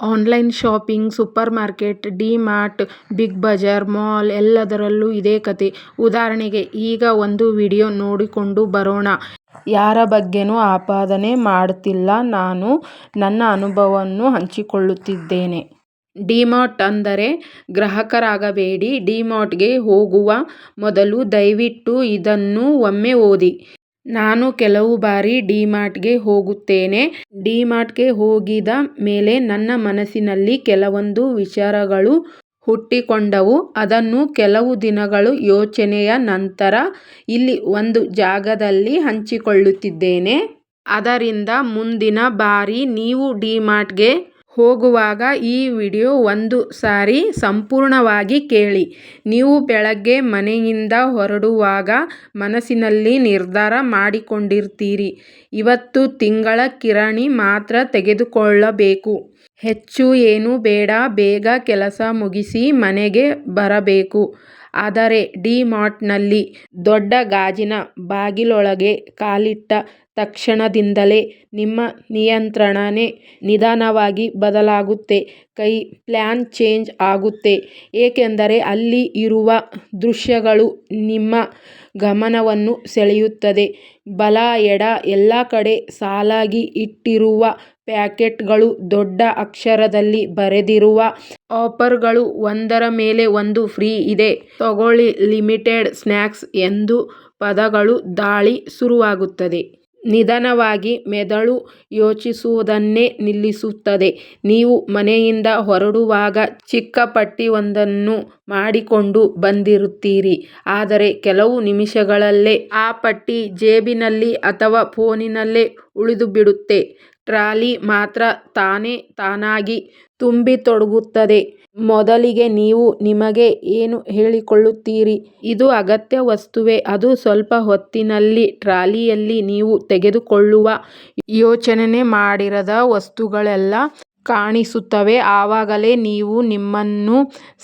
Online shopping supermarket, DMart, Big Bazaar, mall ಎಲ್ಲದರಲ್ಲೂ ಇದೇ ಕಥೆ. ಉದಾಹರಣೆಗೆ ಈಗ ಒಂದು ವಿಡಿಯೋ ನೋಡಿಕೊಂಡು ಬರೋಣ. ಯಾರ ಬಗ್ಗೆನೂ ಆಪಾದನೆ ಮಾಡ್ತಿಲ್ಲ ನಾನು ನನ್ನ ಅನುಭವವನ್ನು ಹಂಚಿಕೊಳ್ಳುತ್ತಿದ್ದೇನೆ. ಡಿ-ಮಾರ್ಟ್ ಅಂದರೆ ಗ್ರಾಹಕರಾಗಬೇಡಿ ಡಿ-ಮಾರ್ಟ್ಗೆ ಹೋಗುವ ಮೊದಲು ದಯವಿಟ್ಟು ಇದನ್ನು ಒಮ್ಮೆ ಓದಿ. ನಾನು ಕೆಲವು ಬಾರಿ ಡಿ-ಮಾರ್ಟ್ಗೆ ಹೋಗುತ್ತೇನೆ. ಡಿ-ಮಾರ್ಟ್ಗೆ ಹೋಗಿದ ಮೇಲೆ ನನ್ನ ಮನಸ್ಸಿನಲ್ಲಿ ಕೆಲವೊಂದು ವಿಚಾರಗಳು ಹುಟ್ಟಿಕೊಂಡವು. ಅದನ್ನು ಕೆಲವು ದಿನಗಳು ಯೋಚನೆಯ ನಂತರ ಇಲ್ಲಿ ಒಂದು ಜಾಗದಲ್ಲಿ ಹಂಚಿಕೊಳ್ಳುತ್ತಿದ್ದೇನೆ. ಅದರಿಂದ ಮುಂದಿನ ಬಾರಿ ನೀವು ಡಿ-ಮಾರ್ಟ್ಗೆ ಹೋಗುವಾಗ ಈ ವಿಡಿಯೋ ಒಂದು ಸಾರಿ ಸಂಪೂರ್ಣವಾಗಿ ಕೇಳಿ. ನೀವು ಬೆಳಗ್ಗೆ ಮನೆಯಿಂದ ಹೊರಡುವಾಗ ಮನಸ್ಸಿನಲ್ಲಿ ನಿರ್ಧಾರ ಮಾಡಿಕೊಂಡಿರ್ತೀರಿ ಇವತ್ತು ತಿಂಗಳ ಕಿರಾಣಿ ಮಾತ್ರ ತೆಗೆದುಕೊಳ್ಳಬೇಕು. ಹೆಚ್ಚು ಏನು ಬೇಡ, ಬೇಗ ಕೆಲಸ ಮುಗಿಸಿ ಮನೆಗೆ ಬರಬೇಕು. ಆದರೆ ಡಿ-ಮಾರ್ಟ್ನಲ್ಲಿ ದೊಡ್ಡ ಗಾಜಿನ ಬಾಗಿಲೊಳಗೆ ಕಾಲಿಟ್ಟ ತಕ್ಷಣದಿಂದಲೇ ನಿಮ್ಮ ನಿಯಂತ್ರಣನೇ ನಿಧಾನವಾಗಿ ಬದಲಾಗುತ್ತೆ. ಕೈ ಪ್ಲ್ಯಾನ್ ಚೇಂಜ್ ಆಗುತ್ತೆ. ಏಕೆಂದರೆ ಅಲ್ಲಿ ಇರುವ ದೃಶ್ಯಗಳು ನಿಮ್ಮ ಗಮನವನ್ನು ಸೆಳೆಯುತ್ತದೆ. ಬಲ, ಎಡ, ಎಲ್ಲ ಕಡೆ ಸಾಲಾಗಿ ಇಟ್ಟಿರುವ ಪ್ಯಾಕೆಟ್ಗಳು ದೊಡ್ಡ ಅಕ್ಷರದಲ್ಲಿ ಬರೆದಿರುವ ಆಫರ್ಗಳು ಒಂದರ ಮೇಲೆ ಒಂದು ಫ್ರೀ ಇದೆ ತಗೊಳ್ಳಿ ಲಿಮಿಟೆಡ್ ಸ್ನ್ಯಾಕ್ಸ್ ಎಂದು ಪದಗಳು ದಾಳಿ ಶುರುವಾಗುತ್ತದೆ. ನಿಧಾನವಾಗಿ ಮೆದುಳು ಯೋಚಿಸುವುದನ್ನೇ ನಿಲ್ಲಿಸುತ್ತದೆ. ನೀವು ಮನೆಯಿಂದ ಹೊರಡುವಾಗ ಚಿಕ್ಕ ಪಟ್ಟಿಯೊಂದನ್ನು ಮಾಡಿಕೊಂಡು ಬಂದಿರುತ್ತೀರಿ. ಆದರೆ ಕೆಲವು ನಿಮಿಷಗಳಲ್ಲೇ ಆ ಪಟ್ಟಿ ಜೇಬಿನಲ್ಲಿ ಅಥವಾ ಫೋನಿನಲ್ಲೇ ಉಳಿದುಬಿಡುತ್ತೆ. ಟ್ರಾಲಿ ಮಾತ್ರ ತಾನೇ ತಾನಾಗಿ ತುಂಬತೊಡಗುತ್ತದೆ. ಮೊದಲಿಗೆ ನೀವು ನಿಮಗೆ ಏನು ಹೇಳಿಕೊಳ್ಳುತ್ತೀರಿ? ಇದು ಅಗತ್ಯ ವಸ್ತುವೇ, ಅದು ಸ್ವಲ್ಪ ಹೊತ್ತಿನಲ್ಲಿ ಟ್ರಾಲಿಯಲ್ಲಿ ನೀವು ತೆಗೆದುಕೊಳ್ಳುವ ಯೋಚನೆ ಮಾಡಿರದ ವಸ್ತುಗಳೆಲ್ಲ. ಕಾಣಿಸುತ್ತವೆ. ಆವಾಗಲೇ ನೀವು ನಿಮ್ಮನ್ನು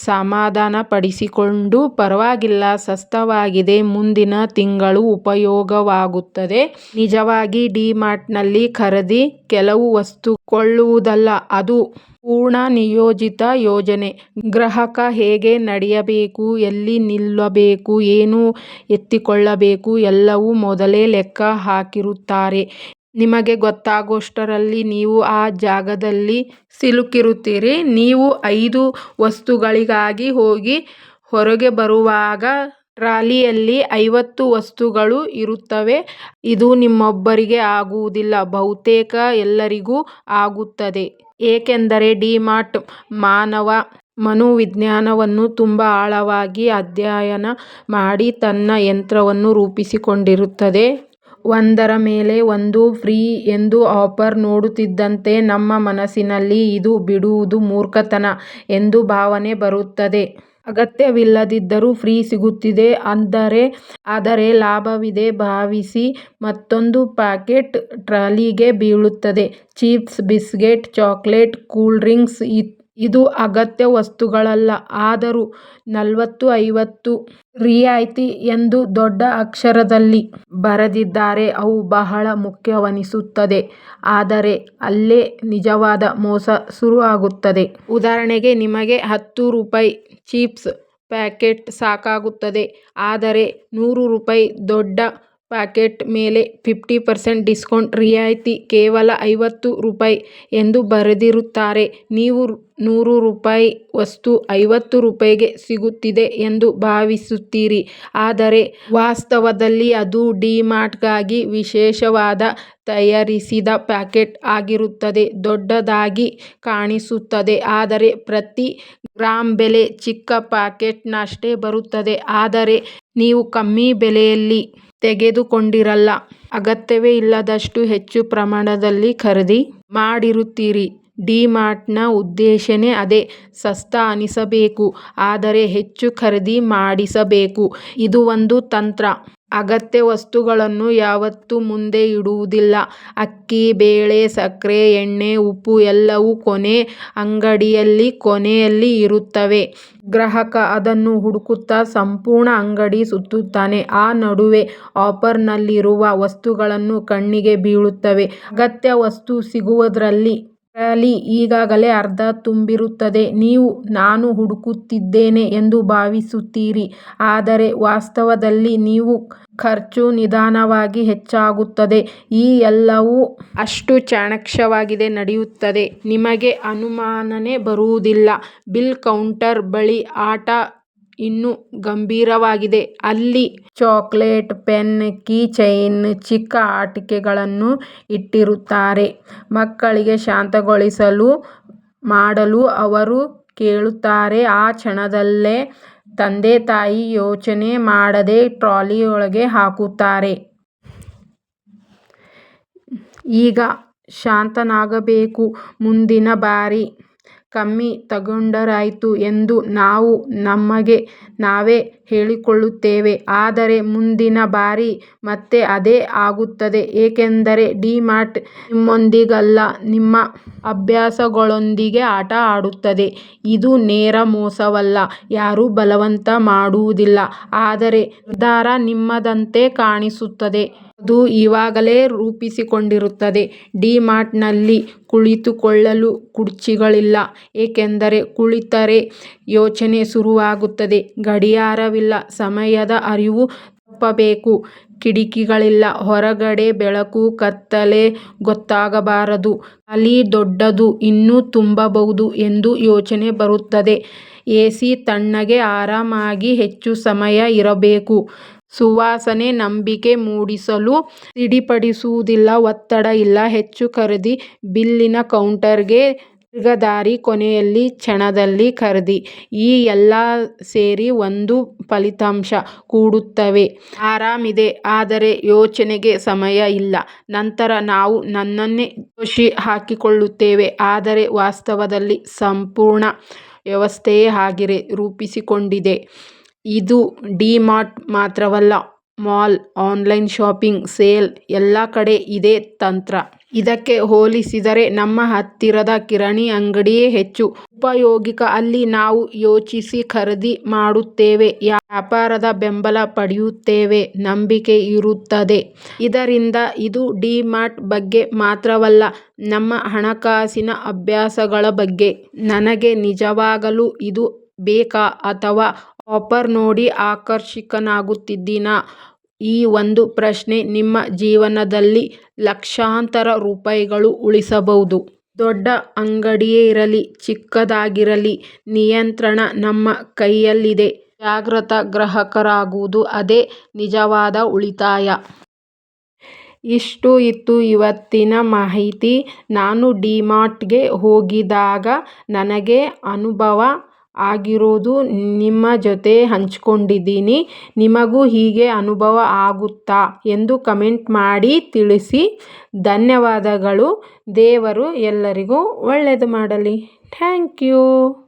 ಸಮಾಧಾನಪಡಿಸಿಕೊಂಡು ಪರವಾಗಿಲ್ಲ, ಸಸ್ತವಾಗಿದೆ ಮುಂದಿನ ತಿಂಗಳು ಉಪಯೋಗವಾಗುತ್ತದೆ. ನಿಜವಾಗಿ ಡಿಮಾರ್ಟ್ನಲ್ಲಿ ಖರೀದಿ ಕೆಲವು ವಸ್ತು ಕೊಳ್ಳುವುದಲ್ಲ, ಅದು ಪೂರ್ಣ ನಿಯೋಜಿತ ಯೋಜನೆ. ಗ್ರಾಹಕ ಹೇಗೆ ನಡೆಯಬೇಕು, ಎಲ್ಲಿ ನಿಲ್ಲಬೇಕು, ಏನು ಎತ್ತಿಕೊಳ್ಳಬೇಕು, ಎಲ್ಲವೂ ಮೊದಲೇ ಲೆಕ್ಕ ಹಾಕಿರುತ್ತಾರೆ. ನಿಮಗೆ ಗೊತ್ತಾಗೋಷ್ಟರಲ್ಲಿ ನೀವು ಆ ಜಾಗದಲ್ಲಿ ಸಿಲುಕಿರುತ್ತೀರಿ. ನೀವು ಐದು ವಸ್ತುಗಳಿಗಾಗಿ ಹೋಗಿ ಹೊರಗೆ ಬರುವಾಗ ಟ್ರಾಲಿಯಲ್ಲಿ ಐವತ್ತು ವಸ್ತುಗಳು ಇರುತ್ತವೆ. ಇದು ನಿಮ್ಮೊಬ್ಬರಿಗೆ ಆಗುವುದಿಲ್ಲ, ಬಹುತೇಕ ಎಲ್ಲರಿಗೂ ಆಗುತ್ತದೆ. ಏಕೆಂದರೆ ಡಿಮಾರ್ಟ್ ಮಾನವ ಮನೋವಿಜ್ಞಾನವನ್ನು ತುಂಬ ಆಳವಾಗಿ ಅಧ್ಯಯನ ಮಾಡಿ ತನ್ನ ಯಂತ್ರವನ್ನು ರೂಪಿಸಿಕೊಂಡಿರುತ್ತದೆ. ಒಂದರ ಮೇಲೆ ಒಂದು ಫ್ರೀ ಎಂದು ಆಫರ್ ನೋಡುತ್ತಿದ್ದಂತೆ ನಮ್ಮ ಮನಸ್ಸಿನಲ್ಲಿ ಇದು ಬಿಡುವುದು ಮೂರ್ಖತನ ಎಂದು ಭಾವನೆ ಬರುತ್ತದೆ. ಅಗತ್ಯವಿಲ್ಲದಿದ್ದರೂ ಫ್ರೀ ಸಿಗುತ್ತಿದೆ ಆದರೆ ಲಾಭವಿದೆ ಭಾವಿಸಿ ಮತ್ತೊಂದು ಪ್ಯಾಕೆಟ್ ಟ್ರಾಲಿಗೆ ಬೀಳುತ್ತದೆ. Chips, biscuit, chocolate, cool drinks ಇದು ಅಗತ್ಯ ವಸ್ತುಗಳಲ್ಲ. ಆದರೂ ನಲವತ್ತು, ಐವತ್ತು ರಿಯಾಯಿತಿ ಎಂದು ದೊಡ್ಡ ಅಕ್ಷರದಲ್ಲಿ ಬರೆದಿದ್ದಾರೆ ಅವು ಬಹಳ ಮುಖ್ಯವೆನಿಸುತ್ತದೆ. ಆದರೆ ಅಲ್ಲೇ ನಿಜವಾದ ಮೋಸ ಶುರುವಾಗುತ್ತದೆ. ಉದಾಹರಣೆಗೆ ನಿಮಗೆ ಹತ್ತು ರೂಪಾಯಿ ಚಿಪ್ಸ್ ಪ್ಯಾಕೆಟ್ ಸಾಕಾಗುತ್ತದೆ. ಆದರೆ ನೂರು ರೂಪಾಯಿ ದೊಡ್ಡ ಪ್ಯಾಕೆಟ್ ಮೇಲೆ ಫಿಫ್ಟಿ ಪರ್ಸೆಂಟ್ ಡಿಸ್ಕೌಂಟ್ ರಿಯಾಯಿತಿ ಕೇವಲ ಐವತ್ತು ರೂಪಾಯಿ ಎಂದು ಬರೆದಿರುತ್ತಾರೆ. ನೀವು ನೂರು ರೂಪಾಯಿ ವಸ್ತು ಐವತ್ತು ರೂಪಾಯಿಗೆ ಸಿಗುತ್ತಿದೆ ಎಂದು ಭಾವಿಸುತ್ತೀರಿ. ಆದರೆ ವಾಸ್ತವದಲ್ಲಿ ಅದು ಡಿಮಾರ್ಟ್ಗಾಗಿ ವಿಶೇಷವಾದ ತಯಾರಿಸಿದ ಪ್ಯಾಕೆಟ್ ಆಗಿರುತ್ತದೆ. ದೊಡ್ಡದಾಗಿ ಕಾಣಿಸುತ್ತದೆ ಆದರೆ ಪ್ರತಿ ಗ್ರಾಂ ಬೆಲೆ ಚಿಕ್ಕ ಪ್ಯಾಕೆಟ್ನಷ್ಟೇ ಬರುತ್ತದೆ. ಆದರೆ ನೀವು ಕಮ್ಮಿ ಬೆಲೆಯಲ್ಲಿ ತೆಗೆದುಕೊಂಡಿರಲ್ಲ. ಅಗತ್ಯವೇ ಇಲ್ಲದಷ್ಟು ಹೆಚ್ಚು ಪ್ರಮಾಣದಲ್ಲಿ ಖರೀದಿ ಮಾಡಿರುತ್ತೀರಿ. ಡಿ-ಮಾರ್ಟ್ನ ಉದ್ದೇಶನೇ ಅದೇ ಸಸ್ತಾ ಅನಿಸಬೇಕು ಆದರೆ ಹೆಚ್ಚು ಖರೀದಿ ಮಾಡಿಸಬೇಕು. ಇದು ಒಂದು ತಂತ್ರ. ಅಗತ್ಯ ವಸ್ತುಗಳನ್ನು ಯಾವತ್ತೂ ಮುಂದೆ ಇಡುವುದಿಲ್ಲ. ಅಕ್ಕಿ, ಬೇಳೆ, ಸಕ್ಕರೆ, ಎಣ್ಣೆ, ಉಪ್ಪು ಎಲ್ಲವೂ ಕೊನೆ ಅಂಗಡಿಯಲ್ಲಿ ಕೊನೆಯಲ್ಲಿ ಇರುತ್ತವೆ. ಗ್ರಾಹಕ ಅದನ್ನು ಹುಡುಕುತ್ತಾ ಸಂಪೂರ್ಣ ಅಂಗಡಿ ಸುತ್ತುತ್ತಾನೆ. ಆ ನಡುವೆ ಆಫರ್ನಲ್ಲಿರುವ ವಸ್ತುಗಳನ್ನು ಕಣ್ಣಿಗೆ ಬೀಳುತ್ತವೆ. ಅಗತ್ಯ ವಸ್ತು ಸಿಗುವುದರಲ್ಲಿ ಟ್ರಾಲಿ ಈಗಾಗಲೇ ಅರ್ಧ ತುಂಬಿರುತ್ತದೆ. ನೀವು ನಾನು ಹುಡುಕುತ್ತಿದ್ದೇನೆ ಎಂದು ಭಾವಿಸುತ್ತೀರಿ. ಆದರೆ ವಾಸ್ತವದಲ್ಲಿ ನೀವು ಖರ್ಚು ನಿಧಾನವಾಗಿ ಹೆಚ್ಚಾಗುತ್ತದೆ. ಈ ಎಲ್ಲವೂ ಅಷ್ಟು ಚಾಣಾಕ್ಷವಾಗಿ ನಡೆಯುತ್ತದೆ, ನಿಮಗೆ ಅನುಮಾನನೇ ಬರುವುದಿಲ್ಲ. ಬಿಲ್ ಕೌಂಟರ್ ಬಳಿ ಆಟ ಇನ್ನೂ ಗಂಭೀರವಾಗಿದೆ. ಅಲ್ಲಿ ಚಾಕೊಲೇಟ್, ಪೆನ್, ಕೀ ಚೈನ್, ಚಿಕ್ಕ ಆಟಿಕೆಗಳನ್ನು ಇಟ್ಟಿರುತ್ತಾರೆ. ಮಕ್ಕಳಿಗೆ ಶಾಂತಗೊಳಿಸಲು ಮಾಡಲು ಅವರು ಕೇಳುತ್ತಾರೆ. ಆ ಕ್ಷಣದಲ್ಲೇ ತಂದೆ-ತಾಯಿ ಯೋಚನೆ ಮಾಡದೆ ಟ್ರಾಲಿಯೊಳಗೆ ಹಾಕುತ್ತಾರೆ. ಈಗ ಶಾಂತನಾಗಬೇಕು. ಮುಂದಿನ ಬಾರಿ ಕಮ್ಮಿ ತಗೊಂಡರಾಯ್ತು ಎಂದು ನಾವು ನಮಗೆ ನಾವೇ ಹೇಳಿಕೊಳ್ಳುತ್ತೇವೆ. ಆದರೆ ಮುಂದಿನ ಬಾರಿ ಮತ್ತೆ ಅದೇ ಆಗುತ್ತದೆ. ಏಕೆಂದರೆ ಡಿ-ಮಾರ್ಟ್ ನಿಮ್ಮೊಂದಿಗಲ್ಲ, ನಿಮ್ಮ ಅಭ್ಯಾಸಗಳೊಂದಿಗೆ ಆಟ ಆಡುತ್ತದೆ. ಇದು ನೇರ ಮೋಸವಲ್ಲ. ಯಾರೂ ಬಲವಂತ ಮಾಡುವುದಿಲ್ಲ. ಆದರೆ ನಿರ್ಧಾರ ನಿಮ್ಮದಂತೆ ಕಾಣಿಸುತ್ತದೆ. ಅದು ಈವಾಗಲೇ ರೂಪಿಸಿಕೊಂಡಿರುತ್ತದೆ ಡಿ-ಮಾರ್ಟ್ನಲ್ಲಿ ಕುಳಿತುಕೊಳ್ಳಲು ಕುರ್ಚಿಗಳಿಲ್ಲ. ಏಕೆಂದರೆ ಕುಳಿತರೆ ಯೋಚನೆ ಶುರುವಾಗುತ್ತದೆ. ಗಡಿಯಾರವಿಲ್ಲ. ಸಮಯದ ಅರಿವು ತಪ್ಪಬೇಕು. ಕಿಟಕಿಗಳಿಲ್ಲ. ಹೊರಗಡೆ ಬೆಳಕು, ಕತ್ತಲೆ ಗೊತ್ತಾಗಬಾರದು. ಅಲ್ಲಿ ದೊಡ್ಡದು. ಇನ್ನೂ ತುಂಬಬಹುದು ಎಂದು ಯೋಚನೆ ಬರುತ್ತದೆ. ಎಸಿ ತಣ್ಣಗೆ, ಆರಾಮಾಗಿ ಹೆಚ್ಚು ಸಮಯ ಇರಬೇಕು. ಸುವಾಸನೆ, ನಂಬಿಕೆ ಮೂಡಿಸಲು ಸಿಡಿಪಡಿಸುವುದಿಲ್ಲ. ಒತ್ತಡ ಇಲ್ಲ. ಹೆಚ್ಚು ಖರೀದಿ. ಬಿಲ್ಲಿನ ಕೌಂಟರ್ಗೆ ದೀರ್ಘದಾರಿ. ಕೊನೆಯಲ್ಲಿ ಕ್ಷಣದಲ್ಲಿ ಖರೀದಿ. ಈ ಎಲ್ಲ ಸೇರಿ ಒಂದು ಫಲಿತಾಂಶ ಕೂಡುತ್ತವೆ ಆರಾಮಿದೆ, ಆದರೆ ಯೋಚನೆಗೆ ಸಮಯ ಇಲ್ಲ. ನಂತರ ನಾವು ನನ್ನನ್ನೇ ಖುಷಿ ಹಾಕಿಕೊಳ್ಳುತ್ತೇವೆ. ಆದರೆ ವಾಸ್ತವದಲ್ಲಿ ಸಂಪೂರ್ಣ ವ್ಯವಸ್ಥೆಯೇ ಹಾಗೆ ರೂಪುಗೊಂಡಿದೆ. ಇದು ಡಿ-ಮಾರ್ಟ್ ಮಾತ್ರವಲ್ಲ. ಮಾಲ್, ಆನ್ಲೈನ್ ಶಾಪಿಂಗ್, ಸೇಲ್ ಎಲ್ಲ ಕಡೆ ಇದೇ ತಂತ್ರ. ಇದಕ್ಕೆ ಹೋಲಿಸಿದರೆ ನಮ್ಮ ಹತ್ತಿರದ ಕಿರಾಣಿ ಅಂಗಡಿಯೇ ಹೆಚ್ಚು ಉಪಯೋಗಿಕ ಅಲ್ಲಿ ನಾವು ಯೋಚಿಸಿ ಖರೀದಿ ಮಾಡುತ್ತೇವೆ. ವ್ಯಾಪಾರದ ಬೆಂಬಲ ಪಡೆಯುತ್ತೇವೆ. ನಂಬಿಕೆ ಇರುತ್ತದೆ. ಇದರಿಂದ ಇದು ಡಿ-ಮಾರ್ಟ್ ಬಗ್ಗೆ ಮಾತ್ರವಲ್ಲ, ನಮ್ಮ ಹಣಕಾಸಿನ ಅಭ್ಯಾಸಗಳ ಬಗ್ಗೆ. ನನಗೆ ನಿಜವಾಗಲೂ ಇದು ಬೇಕಾ ಅಥವಾ ಆಫರ್ ನೋಡಿ ಆಕರ್ಷಿತನಾಗುತ್ತಿದ್ದೀನಾ? ಈ ಒಂದು ಪ್ರಶ್ನೆ ನಿಮ್ಮ ಜೀವನದಲ್ಲಿ ಲಕ್ಷಾಂತರ ರೂಪಾಯಿಗಳು ಉಳಿಸಬಹುದು. ದೊಡ್ಡ ಅಂಗಡಿಯೇ ಇರಲಿ, ಚಿಕ್ಕದಾಗಿರಲಿ ನಿಯಂತ್ರಣ ನಮ್ಮ ಕೈಯಲ್ಲಿದೆ. ಜಾಗೃತ ಗ್ರಾಹಕರಾಗುವುದು. ಅದೇ ನಿಜವಾದ ಉಳಿತಾಯ. ಇಷ್ಟು ಇತ್ತು ಇವತ್ತಿನ ಮಾಹಿತಿ. ನಾನು ಡಿ-ಮಾರ್ಟ್ಗೆ ಹೋಗಿದ್ದಾಗ ನನಗೆ ಅನುಭವ ಆಗಿರೋದು ನಿಮ್ಮ ಜೊತೆ ಹಂಚಿಕೊಂಡಿದ್ದೀನಿ. ನಿಮಗೂ ಹೀಗೆ ಅನುಭವ ಆಗುತ್ತಾ ಎಂದು ಕಮೆಂಟ್ ಮಾಡಿ ತಿಳಿಸಿ. ಧನ್ಯವಾದಗಳು. ದೇವರು ಎಲ್ಲರಿಗೂ ಒಳ್ಳೆಯದು ಮಾಡಲಿ. Thank you